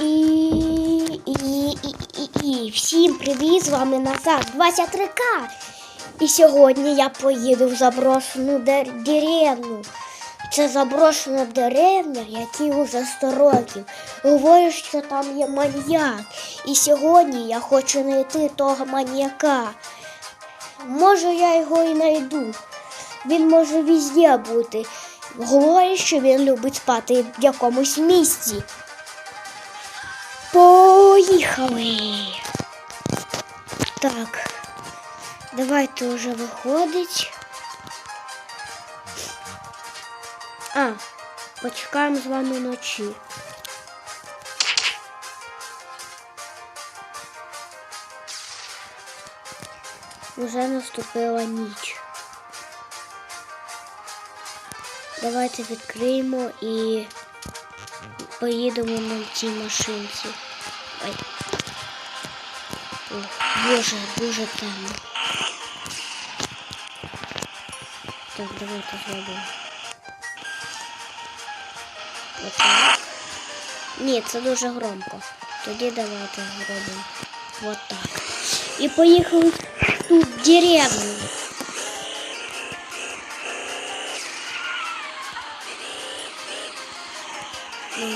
І, і, і, і, і всім привіт, з вами назад 23К. І сьогодні я поїду в заброшену дер- деревню. Це заброшена деревня, якій уже 100 років. Говорять, що там є маньяк. І сьогодні я хочу знайти того маньяка. Може, я його і знайду. Він може везде бути. Говорять, що він любить спати в якомусь місці. Поїхали. Так, давайте вже виходить. А, почекаємо з вами ночі. Уже наступила ніч. Давайте відкриємо і поїдемо на цій машинці. Ой. О, Боже, дуже темно. Так, давайте зробимо. Отак. Ні, це дуже громко. Тоді давайте зробимо. Вот так. І поїхали в ту деревню.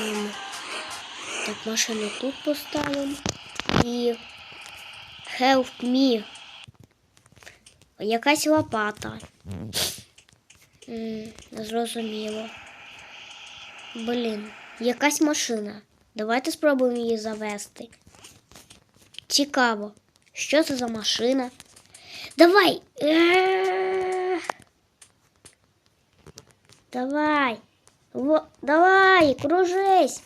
Ем, Так, машину тут поставимо. І help me. Якась лопата. Зрозуміло. Блін, якась машина. Давайте спробуємо її завести. Цікаво. Що це за машина? Давай. Давай. Во, давай, кружись.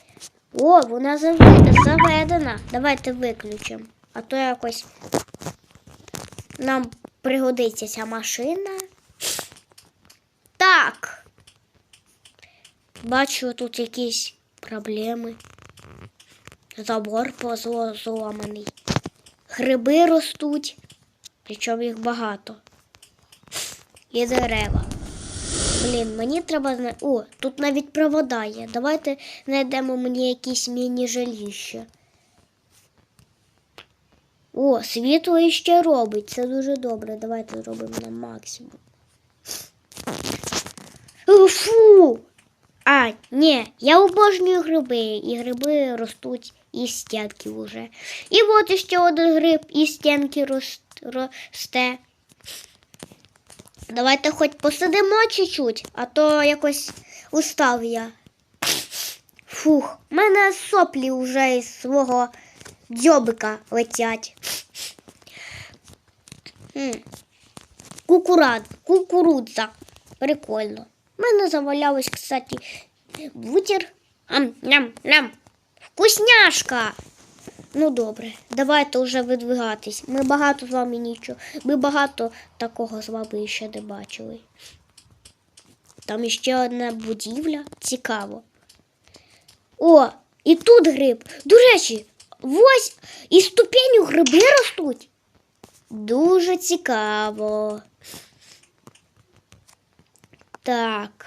О, вона заве- заведена. Давайте виключимо. А то якось нам пригодиться ця машина. Так. Бачу тут якісь проблеми. Забор позло- зламаний. Гриби ростуть, причому їх багато. І дерева. Блін, мені треба зна... О, тут навіть провода є. Давайте знайдемо мені якісь міні-жиліще. О, світло іще робить. Це дуже добре. Давайте зробимо на максимум. Фу! А, ні, я обожнюю гриби, і гриби ростуть із стінки вже. І от іще один гриб із стінки рос- росте. Давайте хоч посидимо чуть-чуть, а то якось устав я. Фух, в мене соплі вже із свого дзьобика летять. Кукурад, кукурудза. Прикольно. У мене завалялось, кстати, бутер. Ам, ням, ням. Вкусняшка. Ну добре, давайте вже видвигатись. Ми багато з вами нічого. Ми багато такого з вами ще не бачили. Там іще одна будівля. Цікаво. О, і тут гриб. До речі, ось і ступеню гриби ростуть. Дуже цікаво. Так.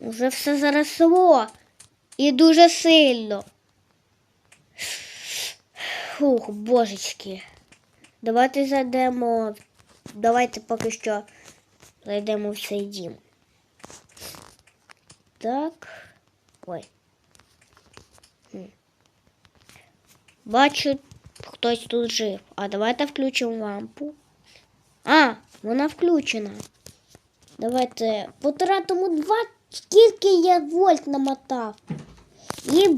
Уже все заросло. І дуже сильно. Фух, божечки. Давайте зайдемо. Давайте поки що зайдемо в цей дім. Так. Ой. Бачу, хтось тут жив. А давайте включимо лампу. А, вона включена. Давайте потратимо два. Скільки я вольт намотав. І,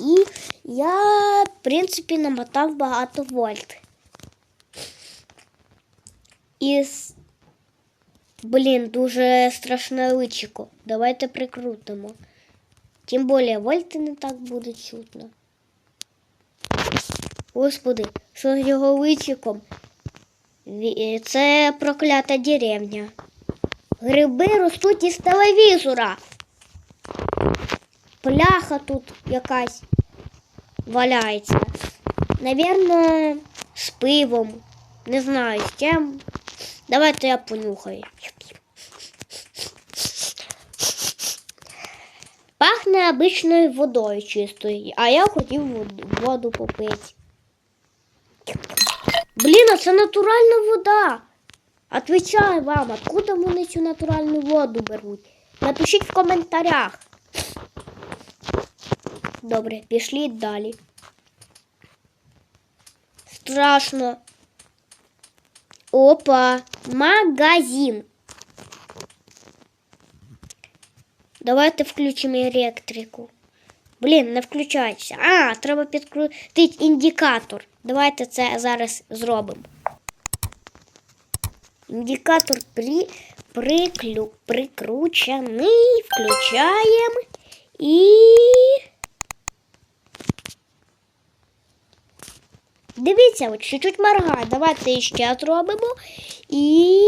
і я, в принципі, намотав багато вольт. І, блін, дуже страшне личико. Давайте прикрутимо. Тим більше вольти не так буде чутно. Господи, що з його личиком? Це проклята деревня. Гриби ростуть із телевізора. Пляха тут якась валяється. Навірно, з пивом. Не знаю з чим. Давайте я понюхаю. Пахне обичною водою чистою, а я хотів воду, воду попити. Блін, а це натуральна вода. Отвечаю вам, откуда вони цю натуральну воду беруть? Напишіть в коментарях. Добре, пішли далі. Страшно. Опа, магазин. Давайте включимо електрику. Блін, не включається. А, треба підкрутити індикатор. Давайте це зараз зробимо. Індикатор при, приклю, прикручений. Включаємо і. Дивіться, от чуть-чуть моргає. Давайте ще зробимо. І.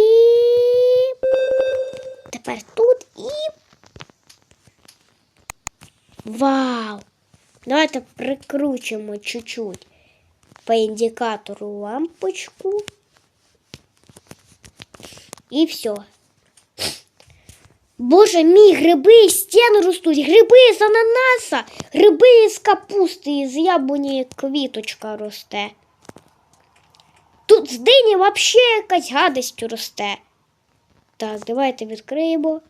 Тепер тут і. Вау! Давайте прикручимо чуть-чуть по індикатору лампочку. І все. Боже мій, гриби із стін ростуть, гриби з ананаса, гриби з капусти, з яблуні квіточка росте. Тут з дині взагалі якась гадость росте. Так, давайте відкриємо.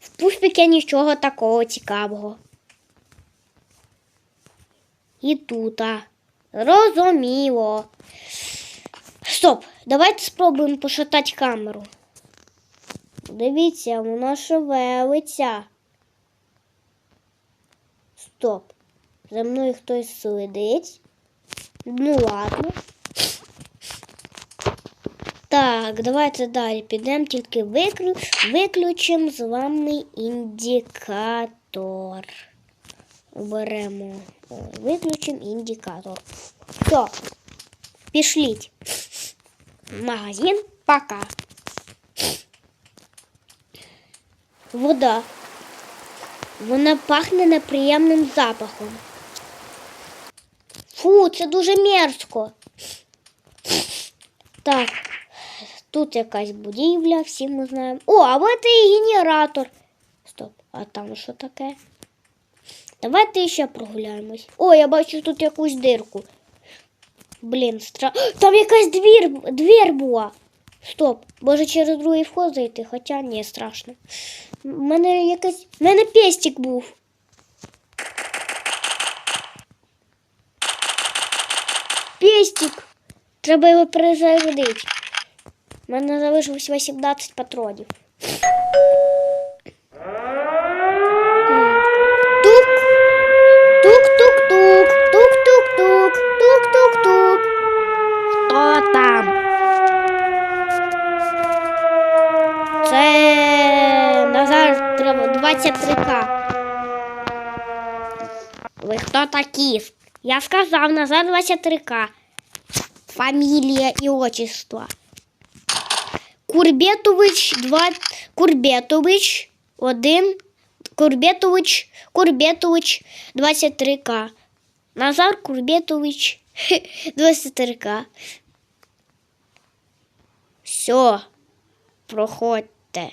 В пуфіки нічого такого цікавого. І тут. Розуміло. Стоп, давайте спробуємо пошатати камеру. Дивіться, вона шевелиться. Стоп. За мною хтось слідить. Ну ладно. Так, давайте далі підемо, тільки виклю... виключимо з вами індикатор. Беремо, виключимо індикатор. Все, пішліть. Магазин, пока. Вода. Вона пахне неприємним запахом. Фу, це дуже мерзко. Так, тут якась будівля, всі ми знаємо. О, а от і генератор. Стоп, а там що таке? Давайте ще прогуляємось. О, я бачу тут якусь дирку. Блін, стра... Там якась двір, двір була. Стоп, може через другий вход зайти, хоча ні, страшно. У мене якась. У мене пестик був. Пестик. Треба його перезарядити. У мене залишилось 18 патронів. Тук. Тук-тук-тук. Тук-тук-тук. Тук-тук-тук. Хто там? Це Назар треба 23к. Ви хто такі? Я сказав Назар 23к. Фамілія і отчество. Курбетович 2 Курбетович 1 Курбетович Курбетович 23к. Назар Курбетович 23к. Все, проходьте.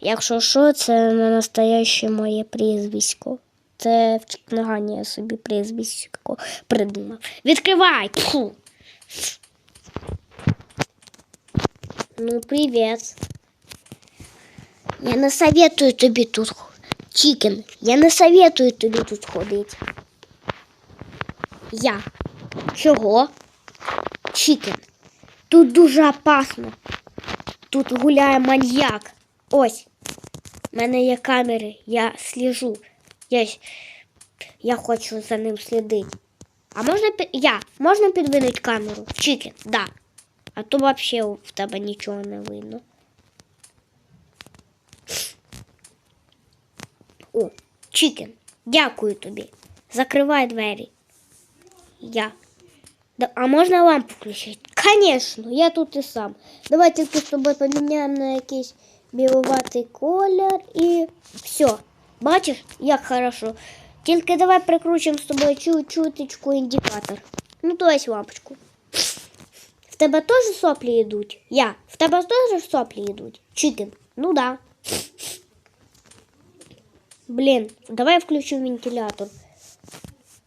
Якщо що, це не настояще моє прізвисько. Це в Чекнагані я собі прізвисько придумав. Відкривай! Тьфу. Ну, привіт. Я не советую тобі тут. Чікен, я не советую тобі тут ходити. Я. Чого? Чікен. Тут дуже опасно. Тут гуляє маньяк. Ось. У мене є камери, я сліжу. Я, я хочу за ним слідити. А можна я, можна підвинути камеру? Чікен, да. А то вообще в тебе нічого не видно. О, Чікен, дякую тобі. Закривай двері. Я. Да, а можна лампу включити? Конечно, я тут і сам. Давай тільки з тобою поміняємо на якийсь біловатий колір і все. Бачиш, як хорошо. Тільки давай прикручимо з тобою чуть-чуточку індикатор. Ну, то есть лампочку. В тебе теж соплі йдуть? Я. В тебе теж соплі йдуть? Чикен. Ну да. Блін, давай включу вентилятор.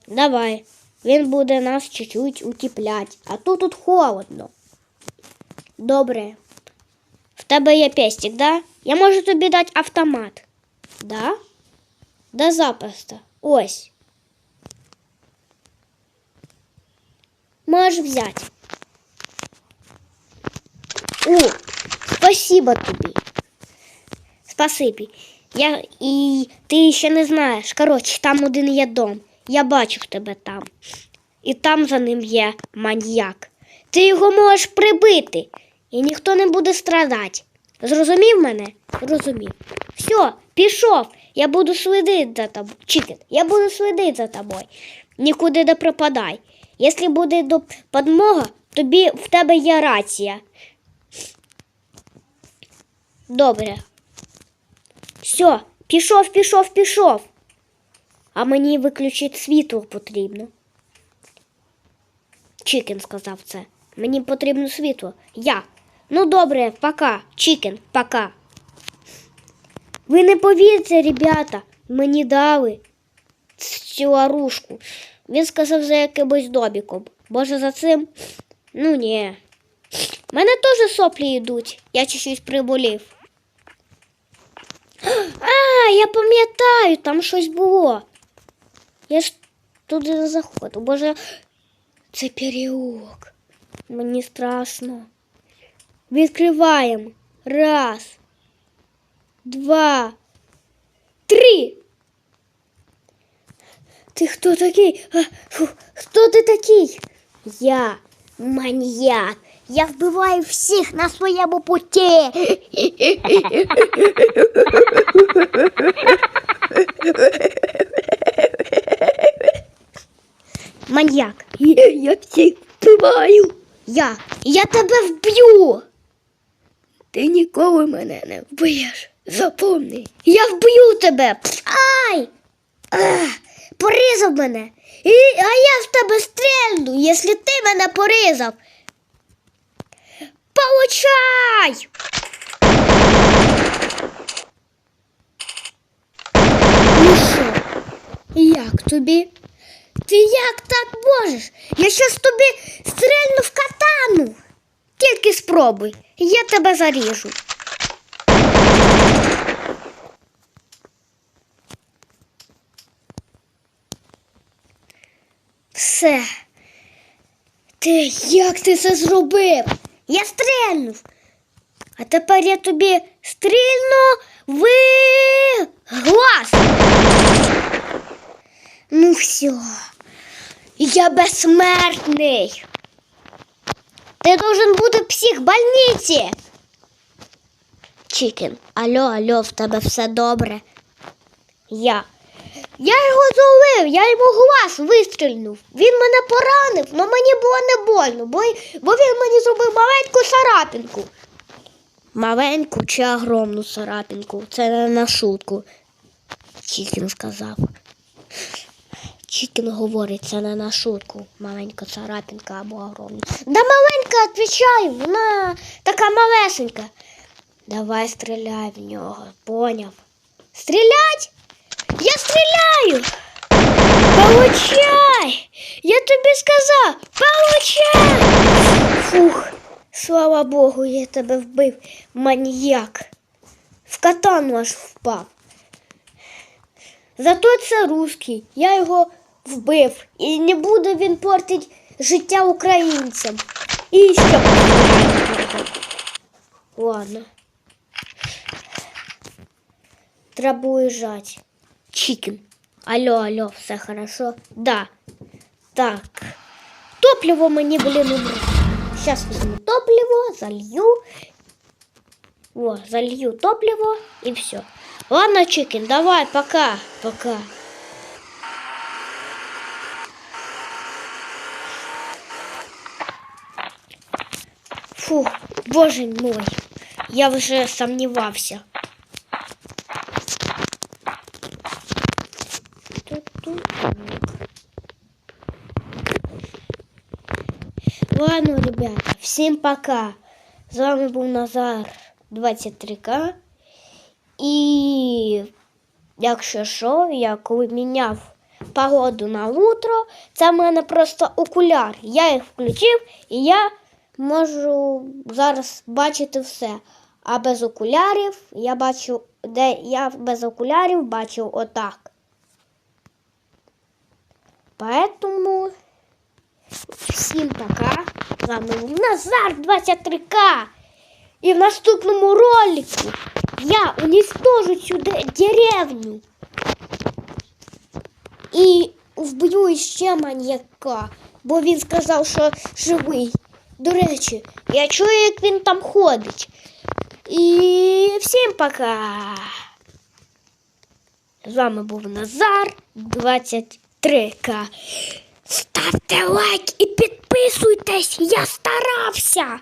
Давай. Він буде нас чуть-чуть утеплять. А тут тут холодно. Добре. В тебе є пестик, да? Я можу тобі дати автомат. Да? Да запросто. Ось. Можеш взяти. О, спасибо тобі. Спасибі. Я і ти ще не знаєш. Коротше, там один є дом. Я бачив тебе там. І там за ним є маньяк. Ти його можеш прибити, і ніхто не буде страдати. Зрозумів мене? Зрозумів. Все, пішов. Я буду слідити за тобою. Чікен, я буду слідити за тобою. Нікуди не пропадай. Якщо буде подмога, тобі в тебе є рація. Добре. Все, пішов, пішов, пішов. А мені виключити світло потрібно. Чікен сказав це. Мені потрібно світло. Я. Ну добре, пока. Чікен, пока. Ви не повірите, ребята, мені дали цю оружку. Він сказав за якимось добіком. Боже, за цим? Ну ні. У мене теж соплі йдуть. Я чуть-чуть приболів. А, я пам'ятаю, там щось було. Я ж туди не заходив. Боже, це переулок. Мені страшно. Відкриваємо. Раз, два, три. Ти хто такий? А, фу, хто ти такий? Я маньяк. Я вбиваю всіх на своєму путі. Маньяк. Я, я всіх вбиваю. Я. Я тебе вб'ю. Ти ніколи мене не вб'єш. Запомни. Я вб'ю тебе. Ай! Ах, порізав мене. І, а я в тебе стрельну, якщо ти мене порізав. Получай! Ну що, як тобі? Ти як так можеш? Я щас тобі стрельну в катану. Тільки спробуй, я тебе заріжу. Все. Ти як ти це зробив? Я стрельнув. А тепер я тобі стрільну в глаз. Ну все. Я безсмертний. Ти должен бути в психбольниці. Чікен, алло, алло, в тебе все добре. Я. Я його зловив, я йому глаз вистрільнув. Він мене поранив, але мені було не больно, бо, бо він мені зробив маленьку царапінку. Маленьку чи огромну царапінку. Це не на шутку. Чікін сказав. Чікін говорить, це не на шутку. Маленька царапінка або огромна. Да маленька, відповідаю, вона така малесенька. Давай стріляй в нього, поняв. Стрілять? Я стріляю. Получай! Я тобі сказав, получай! Фух, слава Богу, я тебе вбив, маніяк. В катану аж впав. Зато це русський, я його вбив. І не буде він портити життя українцям. І що? Ладно. Треба уезжать. Чикен. Алло, алло, все хорошо? Да. Так. Топливо мені, блин, убрать. Сейчас возьму топливо, залью. О, залью топливо и все. Ладно, Чикен, давай, пока. Пока. Боже мой. Я вже сомневался. Ладно, ребята, всім пока. З вами був Назар 23К. І Якщо що, я коли міняв погоду на утро, це в мене просто окуляр. Я їх включив і я можу зараз бачити все. А без окулярів я бачу, де я без окулярів бачив отак. Поэтому всім пока. З вами Назар 23К. І в наступному ролику я уничтожу цю деревню. І вб'ю іще маньяка, бо він сказав, що живий. До речі, я чую, як він там ходить. І всім пока. З вами був Назар 23К. Ставте лайк і підписуйтесь, я старався.